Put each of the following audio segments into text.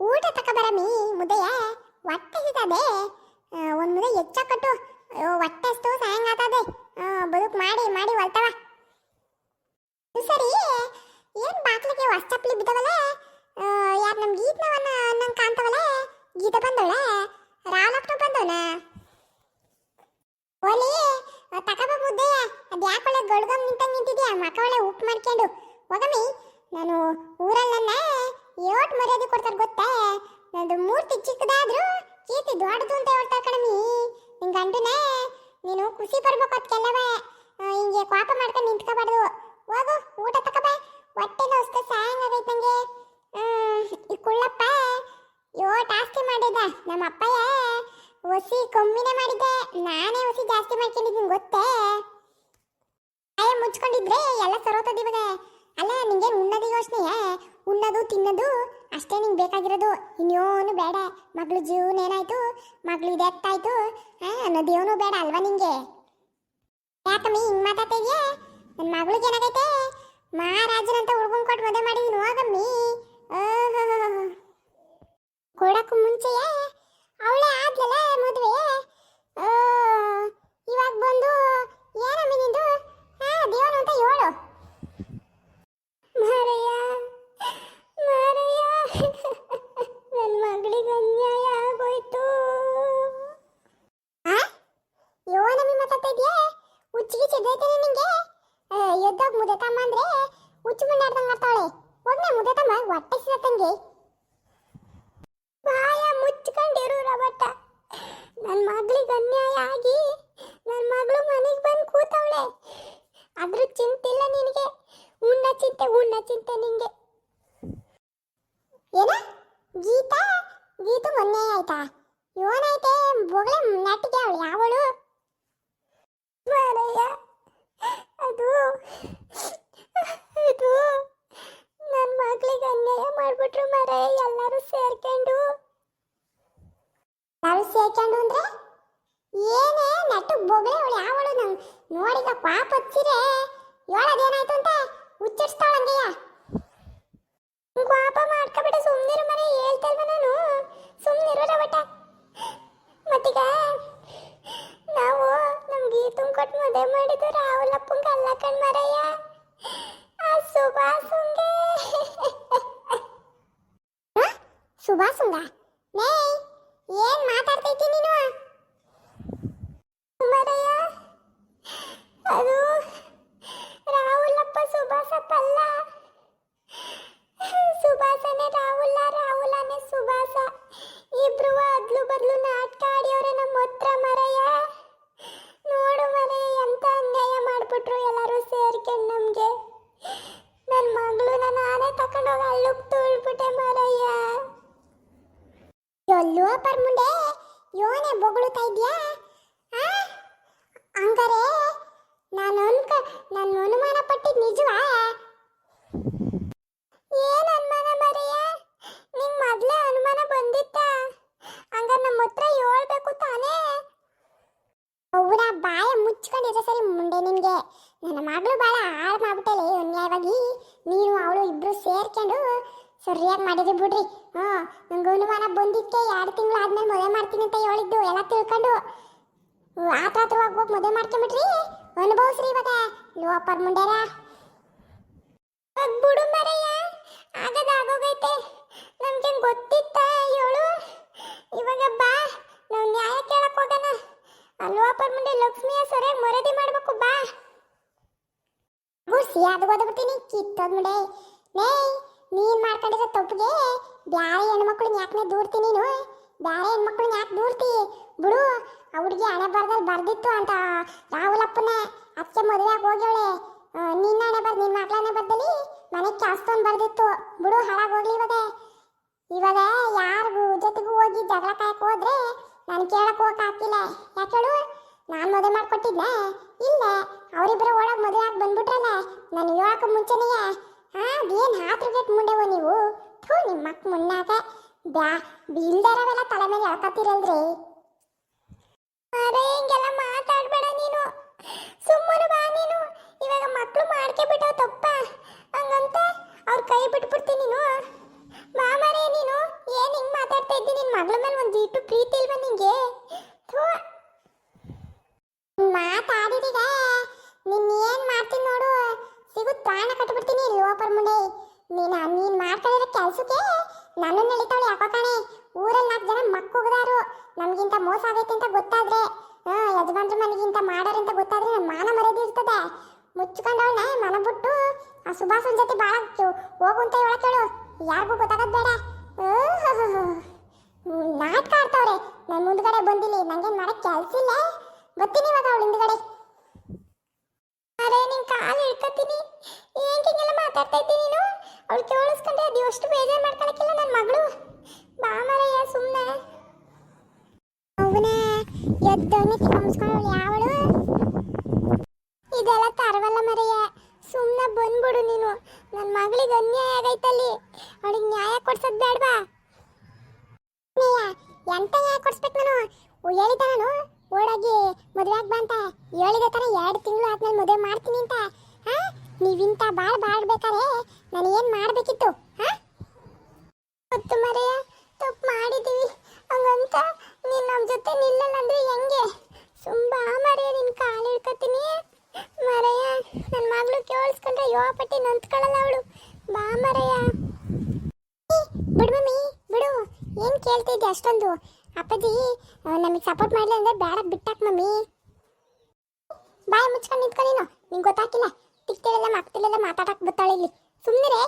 ಊಟ ತಕಬರಮಿ ಮುದ್ದೆಯ ಹೊಟ್ಟೆ ಹಿತದೆ ಒಂದು ಮುದ್ದೆ ಹೆಚ್ಚ ಕಟ್ಟು. ಹೊಟ್ಟೆ ಅಷ್ಟು ಸಾಯಂಗ ಆತದೆ. ಬದುಕು ಮಾಡಿ ಮಾಡಿ ಹೊಲ್ತವ. ಸರಿ, ಏನ್ ಬಾಕ್ಲಿಗೆ ಹೊಸ ಚಪ್ಪಲಿ ಬಿದ್ದವಲ್ಲ ಯಾರು ನಮ್ ಗೀತನವನ್ನ ಅನ್ನಂಗ್ ಕಾಣ್ತವಲ್ಲ ಗೀತ ಬಂದವಳೆ? ರಾಲಕ್ನ ಬಂದವನ? ಓಲಿ ತಕಬ ಮುದ್ದೆಯ ಅದು ಗೊಳ್ಗಮ್ ನಿಂತ ನಿಂತಿದ್ಯಾ? ಮಕ ಒಳ್ಳೆ ಉಪ್ಪು ಮಾಡ್ಕೊಂಡು. ಹೋಗಮ್ಮಿ ನಾನು ಊರಲ್ಲಿ ಏಟ್ ಮರ್ಯಾದೆ ಕೊಡ್ತಾರೆ ಗೊತ್ತಾ? ನಂದು ಮೂರ್ತಿ ಚಿಕ್ಕದಾದ್ರೂ ಕೀರ್ತಿ ದೊಡ್ಡದು ಅಂತ ಹೇಳ್ತಾರೆ ಕಣಮಿ ನಿನ್ ನೀನು ಖುಷಿ ಪಡ್ಬೇಕು ಅದಕ್ಕೆಲ್ಲವೇ ಹಿಂಗೆ ಕೋಪ ಮಾಡ್ಕೊಂಡು ನಿಂತ್ಕೋಬಾರ್ದು. ಹೋಗು, ಊಟ ತಕಬ. ಹೊಟ್ಟೆ ನೋಸ್ತ ಸಾಯಂಗ್ ಆಗೈತೆ ನಂಗೆ. ಈ ಕುಳ್ಳಪ್ಪ ಯೋಟ್ ಆಸ್ತಿ ಮಾಡಿದ. ನಮ್ಮ ಅಪ್ಪಯ್ಯ ಒಸಿ ಕಮ್ಮಿನೇ ಮಾಡಿದ್ದೆ. ನಾನೇ ಒಸಿ ಜಾಸ್ತಿ ಮಾಡ್ಕೊಂಡಿದ್ದೀನಿ ಗೊತ್ತೇ? ಮುಚ್ಕೊಂಡಿದ್ರೆ ಎಲ್ಲ ಸರೋತದ ಇವಾಗ. ಅಲ್ಲ, ನಿಂಗೆ ಉಣ್ಣದು ಯೋಚನೆಯೇ ಉಣ್ಣದು, ತಿನ್ನೋದು, ಅಷ್ಟೇ ನಿಂಗೆ ಬೇಕಾಗಿರೋದು. ಇನ್ಯೋನು ಬೇಡ. ಮಗಳು ಜೀವನ ಏನಾಯ್ತು? ಮಗಳು ಇದೆತ್ತಾಯ್ತು ಅನ್ನೋದೇನು ಬೇಡ ಅಲ್ವಾ ನಿಂಗೆ? ಯಾಕಮ್ಮಿ, ಹಿಂಗ್ ಮಾತಾಡ್ತಿದ್ಯಾ ನನ್ನ ಮಗಳಿಗೆ ಏನಾಗೈತೆ ಮಹಾರಾಜನಂತ ಹುಡ್ಗನ್ ಕೊಟ್ಟು ಮದುವೆ ಮಾಡಿದೀನಿ ಹೋಗಮ್ಮಿ ಓಹೋ ಕೊಡಕ್ಕೂ ಮುಂಚೆಯೇ ಅವಳೇ ಆದ್ಲಲ್ಲ ಮದುವೆ ಆ, ಇವಾಗ ಬಂದು ಏನಮ್ಮಿ ನಿಂದು ಹಾ ದೇವನು ಅಂತ ಹೇಳು ಮಾರಯ್ಯ ಮಾರಯ್ಯ ನನ್ನ ಮಗಳಿಗೆ ಅನ್ಯಾಯ ಆಗೋಯ್ತು ಆ ಯೋನಮ್ಮಿ ಮಾತಾಡ್ತಾ ಇದೆಯಾ ಹುಚ್ಚಿಗೆ ಚಿದ್ದೈತೇನೆ ನಿಂಗೆ ಎದ್ದೋಗ್ ಮುದೆ ತಮ್ಮ ಅಂದ್ರೆ ಹುಚ್ಚು ಮುಂಡಾಡ್ದಂಗೆ ಆಡ್ತಾಳೆ ಹೋಗ್ನೆ ಮುದೆ ತಮ್ಮ ಹೊಟ್ಟೆ ಸಿಗತ್ತಂಗೆ ಬಾಯ ಮುಚ್ಕೊಂಡಿರು ರಬಟ್ಟ ನನ್ನ ಮಗಳಿಗೆ ಅನ್ಯಾಯ ಆಗಿ ನನ್ನ ಮಗಳು ಮನೆಗೆ ಬಂದು ಕೂತವಳೆ ಅದ್ರ ಚಿಂತಿಲ್ಲ ನಿನಗೆ ಉಣ್ಣ ಚಿಂತೆ ಉಣ್ಣ ಚಿಂತೆ ನಿಂಗೆ ಏನ ಗೀತಾ ಗೀತು ಮೊನ್ನೆ ಆಯ್ತಾ ಇವನೈತೆ ಬೊಗಳೆ ನಟ್ಟಿಗೆ ಅವಳು ಯಾವಳು? ಅದು ಅದು ನನ್ನ ಮಗಳಿಗೆ ಅನ್ಯಾಯ ಮಾಡ್ಬಿಟ್ರು ಮಾರಯ್ಯ, ಎಲ್ಲರೂ ಸೇರ್ಕೊಂಡು. ಎಲ್ಲರೂ ಸೇರ್ಕೊಂಡು ಅಂದ್ರೆ? ಏನೇ ನಟ್ಟು ಬೊಗಳೆ ಅವಳು ಯಾವಳು ನಂಗೆ ನೋಡಿದ ಪಾಪ ಹಚ್ಚಿರೆ ಹೇಳೋದೇನಾಯ್ತು ಅಂತ ಹುಚ್ಚಿಡ್ಸ್ತಾಳಂಗೆಯ ಪಾಪ ಮಾಡ್ಕೊಬಿಟ್ಟು ಸುಮ್ಮನಿರು ಮನೆ ಹೇಳ್ತಲ್ವ ನಾನು? ಸುಮ್ಮನಿರೋ ಬಟ್ಟ ಮತ್ತೀಗ ನಾವು ನಮ್ಗೆ ಗೀತುನ್ ಕೊಟ್ಟು ಮದುವೆ ಮಾಡಿದ್ದು ರಾಹುಲಪ್ಪಂಗ ಅಲ್ಲ ಕಣ್ಮರಯ್ಯ ಆ ಸುಭಾಸುಂಗೆ. ಸುಭಾಸುಂಗ ನೇ ಏನ್ ಮಾತಾಡ್ತೈತಿ ನೀನು ಮರಯ್ಯ ಅದು ರಾಹುಲಪ್ಪ ಸುಭಾಸಪ್ಪ ಅಲ್ಲ ಸುಭಾಸನೆ ರಾಹುಲ ರಾಹುಲನೇ ಸುಭಾಸ ಇಬ್ರು ಅದ್ಲು ಬದ್ಲು ನಾಟಕ ಆಡಿಯವ್ರೆ ನಮ್ಮ ಹತ್ರ ಮರಯ್ಯ ನೋಡು ಮರೆ ಎಂತ ಅನ್ಯಾಯ ಮಾಡ್ಬಿಟ್ರು ಎಲ್ಲರೂ ಸೇರ್ಕೊಂಡು ನಮ್ಗೆ ನನ್ನ ಮಗಳನ್ನ ನಾನೇ ತಕೊಂಡೋಗಿ ಅಲ್ಲುಗ್ ತುಳ್ಬಿಟ್ಟೆ ಮರಯ್ಯ ಎಲ್ಲೋ ಪರ್ ಮುಂದೆ ಯೋನೆ ಬೊಗಳುತ್ತಾ ಇದ್ಯಾ? ಹಂಗಾರೆ ನಾನು ಅನ್ಕ, ನಾನು ಅನುಮಾನ ಪಟ್ಟಿದ್ ನಿಜವಾ? ಏನು ಅನುಮಾನ ಮರೆಯ? ನಿಂಗ್ ಮೊದ್ಲೇ ಅನುಮಾನ ಬಂದಿತ್ತ? ಹಂಗಾರೆ ನಮ್ಮ ಹತ್ರ ಹೇಳ್ಬೇಕು ತಾನೇ? ಅವರ ಬಾಯ ಮುಚ್ಕೊಂಡಿದ್ರೆ ಸರಿ ಮುಂದೆ ನನ್ನ ಮಗಳು ಬಾಳ ಹಾಳು ಮಾಡ್ಬಿಟ್ಟಲೆ ಅನ್ಯಾಯವಾಗಿ. ನೀನು ಅವಳು ಇಬ್ರು ಸೇರ್ಕೊಂಡು ಸರಿಯಾಗಿ ಮಾಡಿದ್ರಿ ಬಿಡ್ರಿ. ಹಾ, ನಂಗೆ ಅನುಮಾನ ಬಂದಿಕ್ಕೆ ಎರಡು ತಿಂಗಳು ಆದ್ಮೇಲೆ ಮದುವೆ ಮಾಡ್ತೀನಿ ಅಂತ ಹೇಳಿದ್ದು, ಎಲ್ಲ ತಿಳ್ಕೊಂಡು ಆತ ಹತ್ರವಾಗಿ ಹೋಗಿ ಮದುವೆ ಮಾಡ್ಕೊಂಬಿಟ್ರಿ. ಅನುಭವಿಸ್ರಿ ಇವಾಗ. ಲೋಪರ್ ಮುಂಡೆರ. ಬಿಡು ಮರಯ್ಯ. ಆಗದ ಆಗೋಗೈತೆ. ನಮ್ಗೆ ಗೊತ್ತಿತ್ತ ಹೇಳು. ಇವಾಗ ಬಾ. ನಾವು ನ್ಯಾಯ ಕೇಳಕ್ ಹೋಗೋಣ. ಅಲ್ವಾಪರ್ ಮುಂದೆ ಲಕ್ಷ್ಮಿಯ ಸರಿಯಾಗಿ ಮರದಿ ಮಾಡ್ಬೇಕು, ಬಾ. ಗುಡ್ಸಿ, ಅದು ಓದ್ಬಿಡ್ತೀನಿ. ಕಿತ್ತೋದ್ ಮುಂಡೆ. ನೇ ನೀನ್ ಮಾಡ್ಕೊಂಡಿರೋ ತಪ್ಪಿಗೆ ಬ್ಯಾರೆ ಹೆಣ್ಮಕ್ಳನ್ನ ಯಾಕೆ ದೂರ್ತಿ ನೀನು? ಬ್ಯಾರೆ ಹೆಣ್ಮಕ್ಳನ್ನ ಯಾಕೆ ದೂರ್ತಿ? ಬಿಡು ಹುಡುಗಿ ಹಣೆ ಬರ್ದಲ್ಲಿ ಬರ್ದಿತ್ತು ಅಂತ ರಾಹುಲಪ್ಪನ ಅದಕ್ಕೆ ಮದುವೆ ಆಗಿ ಹೋಗ್ಯವಳೆ ನಿನ್ನ ಹಣೆ ಬರ್ದು ನಿನ್ನ ಮಗಳನೆ ಬರ್ದಲ್ಲಿ ಮನೆ ಕ್ಯಾಸ್ತೊಂದು ಬರ್ದಿತ್ತು. ಬಿಡು, ಹಾಳಾಗಿ ಹೋಗ್ಲಿ ಇವಾಗ. ಇವಾಗ ಯಾರಿಗೂ ಜೊತೆಗೂ ಹೋಗಿ ಜಗಳ ಕಾಯಕ್ ಹೋದ್ರೆ ನಾನು ಕೇಳಕ್ ಹೋಗಕ್ ಆಗ್ತಿಲ್ಲ. ಯಾಕೇಳು ನಾನು ಮದುವೆ ಮಾಡ್ಕೊಟ್ಟಿದ್ನ? ಇಲ್ಲ ಅವರಿಬ್ಬರು ಒಳಗೆ ಮದುವೆ ಆಗಿ ಬಂದ್ಬಿಟ್ರಲ್ಲ. ನಾನು ಹೇಳಕ್ಕೆ ಮುಂಚೆನೇ ಹಾ ಅದೇನು ಹಾತ್ರಿಗೆಟ್ ಮುಂಡೆವು ನೀವು? ಥೂ, ನಿಮ್ಮ ಮಕ್ಕ ಮುನ್ನಾಕ ಬ್ಯಾ, ಬೀಳ್ದಾರವೆಲ್ಲ ತಲೆ ಮೇಲೆ ಎಳ್ಕತ್ತಿರಲ್ರಿ? ಅರೆ, ಹಿಂಗೆಲ್ಲ ಮಾತಾಡ್ಬೇಡ ನೀನು. ಸುಮ್ಮನೆ ಬಾ ನೀನು. ಇವಾಗ ಮಕ್ಕಳು ಮಾಡ್ಕೆ ಬಿಟ್ಟವ ತಪ್ಪ. ಹಂಗಂತ ಅವ್ರ ಕೈ ಬಿಟ್ಬಿಡ್ತಿ ನೀನು. ಮಾಮರೇ ನೀನು. ಏನು ಹಿಂಗೆ ಮಾತಾಡ್ತಾ ಇದ್ದಿ? ನಿನ್ನ ಮಗಳ ಮೇಲೆ ಒಂದು ಇಟ್ಟು ಪ್ರೀತಿ ಇಲ್ವ ನಿಂಗೆ? ಥೂ. ಮಾತಾಡಿದೀಗ. ನಿನ್ನ ಏನು ಮಾಡ್ತೀನಿ ನೋಡು. ನೀನು ನೀನ್ ಮಾಡ್ಕೊಂಡಿರೋ ಕೆಲಸಕ್ಕೆ ನನ್ನ ಎಳಿತಾವಳೆ ಯಾಕೋ ಕಾಣೆ? ಊರಲ್ಲಿ ನಾಲ್ಕು ಜನ ಮಕ್ಕ ನಮ್ಗಿಂತ ಮೋಸ ಆಗೈತೆ ಅಂತ ಗೊತ್ತಾದ್ರೆ, ಹಾ, ಯಜಮಾನ್ರ ಮನೆಗಿಂತ ಅಂತ ಗೊತ್ತಾದ್ರೆ ನನ್ನ ಮಾನ ಮರ್ಯಾದೆ ಇರ್ತದೆ. ಮುಚ್ಕೊಂಡವಳೆ ಮನ ಬಿಟ್ಟು ಆ ಸುಭಾಷನ್ ಜೊತೆ ಭಾಳ ಹೋಗು ಅಂತ ಹೇಳಕ್ ಹೇಳು. ಯಾರಿಗೂ ಗೊತ್ತಾಗದ್ ಬೇಡ. ನಾಟ್ಕಾಡ್ತಾವ್ರೆ ನಾನು ಮುಂದ್ಗಡೆ ಬಂದಿಲ್ಲ, ನಂಗೇನ್ ಮಾಡಕ್ ಕೆಲ್ಸ ಇಲ್ಲ? ಬರ್ತೀನಿ ಇವಾಗ ಅವಳು ಹಿಂದ್ಗಡೆ ಅರೆ ನಿನ್ ಕಾಲು ಹಿಡ್ಕತೀನಿ ಏನ್ ಹಿಂಗೆಲ್ಲ ಮಾತಾಡ್ತಾ ನೀನು ಅವಳು ಕೇಳಿಸ್ಕೊಂಡೆ ಅದು ಅಷ್ಟು ಬೇಜಾರು ಮಾಡ್ಕೊಳಕ್ಕಿಲ್ಲ ನನ್ನ ಮಗಳು. ಬಾ ಮರಯ್ಯ ಸುಮ್ಮನೆ ಅವನ ಎದ್ದವನೇ ಕಿಮ್ಸ್ಕೊಂಡವಳು ಯಾವಳು? ಇದೆಲ್ಲ ತರವಲ್ಲ ಮರಯ್ಯ ಸುಮ್ಮನೆ ಬಂದ್ಬಿಡು ನೀನು. ನನ್ನ ಮಗಳಿಗೆ ಅನ್ಯಾಯ ಆಗೈತಲ್ಲಿ. ಅವಳಿಗೆ ನ್ಯಾಯ ಕೊಡ್ಸೋದು ಬೇಡವಾ? ಎಂತ ನ್ಯಾಯ ಕೊಡಿಸ್ಬೇಕು ನಾನು? ಹೇಳಿದ ನಾನು? ಓಡಾಗಿ ಮದುವೆ ಆಗ್ ಬಾ ಅಂತ. ತಾನೆ ಎರಡು ತಿಂಗಳು ಆದ್ಮೇಲೆ ಮದುವೆ ಮಾಡ್ತೀನಿ ಅಂತ. ಹಾ? ನೀವಿಂತ ಬಾಳ್ ಬಾಳ್ಬೇಕಾರೆ, ನಾನು ಏನು ಮಾಡ್ಬೇಕಿತ್ತು, ಹಾ? ಮತ್ತು ಮರೆಯ ತಪ್ಪು ಮಾಡಿದೀವಿ ಹಂಗಂತ ನೀನ್ ನಮ್ಮ ಜೊತೆ ನಿಲ್ಲಲ್ಲ ಹೆಂಗೆ? ತುಂಬಾ ಮರೆಯ ನಿನ್ ಕಾಲು ಹಿಡ್ಕೊತೀನಿ. ಮರೆಯ ನನ್ನ ಮಗಳು ಕೇಳಿಸ್ಕೊಂಡ್ರೆ ಯೋಪಟ್ಟಿ ನಂತ್ಕೊಳ್ಳಲ್ಲ ಅವಳು. ಬಾ ಮರೆಯ ಬಿಡು ಮಮ್ಮಿ, ಬಿಡು. ಏನು ಕೇಳ್ತಿದ್ದೆ ಅಷ್ಟೊಂದು? ಅಪ್ಪಾಜಿ ನಮಗೆ ಸಪೋರ್ಟ್ ಮಾಡಲಿ ಅಂದ್ರೆ ಬೇಡ ಬಿಟ್ಟಾಕ್ ಮಮ್ಮಿ. ಬಾಯ್ ಮುಚ್ಕೊಂಡು ನಿಂತ್ಕೊ ನೀನು. ನಿಂಗೆ ಗೊತ್ತಾಗಿಲ್ಲ ತಿಕ್ತಿಲೆಲ್ಲ ಮಕ್ತಿಲೆಲ್ಲ ಮಾತಾಡಕ್ ಬತ್ತಾಳೆ ಇಲ್ಲಿ. ಸುಮ್ಮನೆ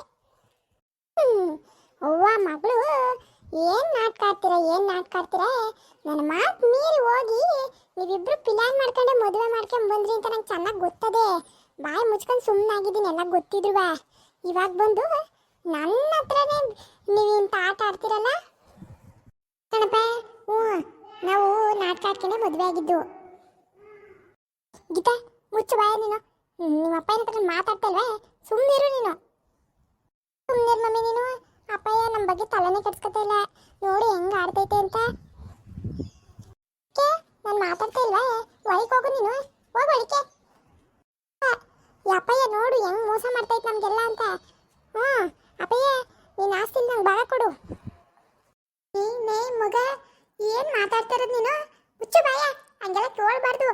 ಅವ್ವ, ಮಗಳು, ಏನ್ ನಾಟಕ ಆಡ್ತೀರ ಏನ್ ನಾಟಕ ನನ್ನ ಮಾತು ಮೀರಿ ಹೋಗಿ ನೀವಿಬ್ರು ಪ್ಲಾನ್ ಮಾಡ್ಕೊಂಡೆ ಮದುವೆ ಮಾಡ್ಕೊಂಡ್ ಬಂದ್ರಿ ಅಂತ ನಂಗೆ ಚೆನ್ನಾಗಿ ಗೊತ್ತದೆ. ಬಾಯಿ ಮುಚ್ಕೊಂಡು ಸುಮ್ಮನಾಗಿದ್ದೀನಿ ಎಲ್ಲ ಗೊತ್ತಿದ್ರುವ ಇವಾಗ ಬಂದು ನನ್ನ ಹತ್ರನೇ ನೀವು ಇಂಥ ಆಟ ಆಡ್ತೀರಲ್ಲ? ಕಣಪ್ಪ, ಹ್ಞೂ. ನಾವು ನಾಟಕ ಆಡ್ಕೊಂಡೆ ಮದುವೆ ಆಗಿದ್ದು. ಗೀತಾ, ಮುಚ್ಚು ಬಾಯ ನೀನು. ನಿಮ್ಮ ಅಪ್ಪ ಹತ್ರ ಮಾತಾಡ್ತಾ ಇಲ್ವೇ? ಸುಮ್ಮನಿರು ನೀನು. ಸುಮ್ಮನಿರು ಮಮ್ಮಿ ನೀನು. ಅಪ್ಪಯ್ಯ ನಮ್ಮ ಬಗ್ಗೆ ತಲೆನೇ ಕೆಡ್ಸ್ಕೊತಾ ಇಲ್ಲ. ನೋಡಿ ಹೆಂಗ್ ಆಡ್ತೈತೆ ಅಂತ. ನಾನು ಮಾತಾಡ್ತಾ ಇಲ್ವಾ? ಒಳಗೆ ಹೋಗು ನೀನು. ಹೋಗು ಒಳಗೆ ಅಪ್ಪಯ್ಯ ನೋಡು ಹೆಂಗ್ ಮೋಸ ಮಾಡ್ತೈತೆ ನಮ್ಗೆಲ್ಲ ಅಂತ. ಹ್ಞೂ ಅಪ್ಪಯ್ಯ ನೀನು ಆಸ್ತಿ ನಂಗೆ ಭಾಳ ಕೊಡು. ಏ ಮಗ, ಏನು ಮಾತಾಡ್ತಾ ಇರೋದು ನೀನು? ಮುಚ್ಚು ಬಾಯ, ಹಂಗೆಲ್ಲ ಕೇಳಬಾರ್ದು.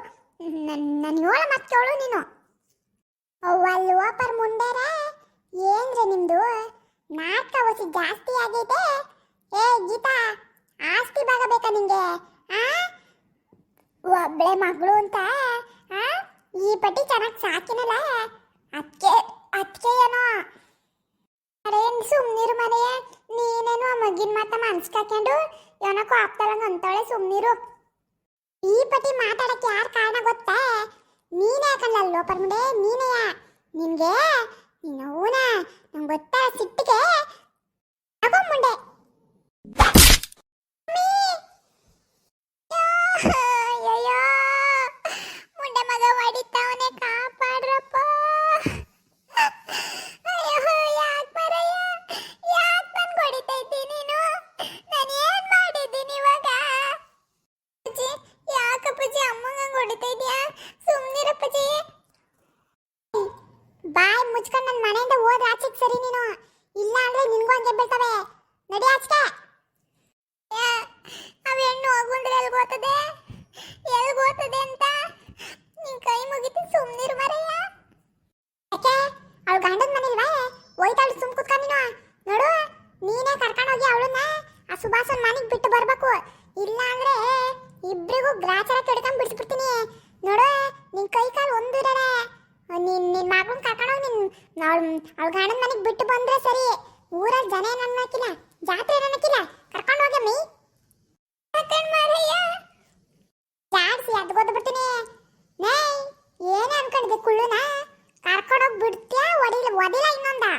ನನ್ನ ಹೇಳ ಮತ್ತೆ ಕೇಳು ನೀನು. ಅವ್ವಲ್ವ ಪರ್ ಮುಂಡಾರ? ಏನ್ರಿ ನಿಮ್ದು? ನಾಟಕ ಹೊಸಿ ಜಾಸ್ತಿ ಆಗೈತೆ? ಏ, ಗೀತಾ, ಆಸ್ತಿ ಭಾಗ ಬೇಕಾ ನಿಂಗೆ? ಆ? ಒಬ್ಳೆ ಮಗಳು ಅಂತ, ಆ? ಈ ಪಟ್ಟಿ ಚೆನ್ನಾಗಿ ಸಾಕಿನಲ್ಲ? ಅದಕ್ಕೆ ಅದಕ್ಕೆ ಏನೋ? ಅರೇನ್ ಸುಮ್ನಿರು ಮನೆಯ ನೀನೇನು ಆ ಮಗಿನ ಮಾತ ಮನ್ಸ್ಕಾಕೊಂಡು ಏನಕ್ಕೋ ಆಗ್ತಾರಂಗ ಅಂತಾಳೆ ಸುಮ್ನಿರು ಈ ಪಟ್ಟಿ ಮಾತಾಡಕ್ಕೆ ಯಾರು ಕಾರಣ ಗೊತ್ತಾ? ನೀನೇ ಯಾಕಲ್ಲ ಲೋಪರ್ ಮುಂದೆ ನೀನೆಯ ನಿನ್ನ ನೀನವನ ನಂಗೆ ಗೊತ್ತಾ ಸಿಟ್ಟಿಗೆ ತಗೋ ಮುಂಡೆ ಅಮ್ಮಂಗ ಮುಂಡೆ ಮಗ ಬರ್ಬೇಕು. ಇಲ್ಲ ಅಂದ್ರೆ ಇಬ್ರಿಗೂ ಗ್ರಾಚಾರ ಕೆಡ್ಕೊಂಡ್ ಬಿಡಿಸ್ಬಿಡ್ತೀನಿ. ನೋಡು, ನಿನ್ ಕೈ ಕಾಲು ಒಂದು ನಿನ್ ನಿನ್ ಮಗಳನ್ನ ಕರ್ಕೊಂಡು ನಿನ್ ಅವಳು ಅವಳ ಮನೆಗೆ ಬಿಟ್ಟು ಬಂದ್ರೆ ಸರಿ. ಊರಲ್ಲಿ ಜನ ಏನು ಅನ್ನಕ್ಕಿಲ್ಲ? ಜಾತ್ರೆ ಏನು ಅನ್ನಕ್ಕಿಲ್ಲ? ಕರ್ಕೊಂಡು ಹೋಗಿ ಮೈ ಜಾಡ್ಸಿ ಅದು ಗೊತ್ತಬಿಡ್ತೀನಿ ನೇ ಏನೇ ಅನ್ಕೊಂಡಿದ್ದೆ ಕುಳ್ಳುನ? ಕರ್ಕೊಂಡೋಗಿ ಬಿಡ್ತೀಯ? ಒಡಿಲ ಒಡಿಲ ಇನ್ನೊಂದಾ?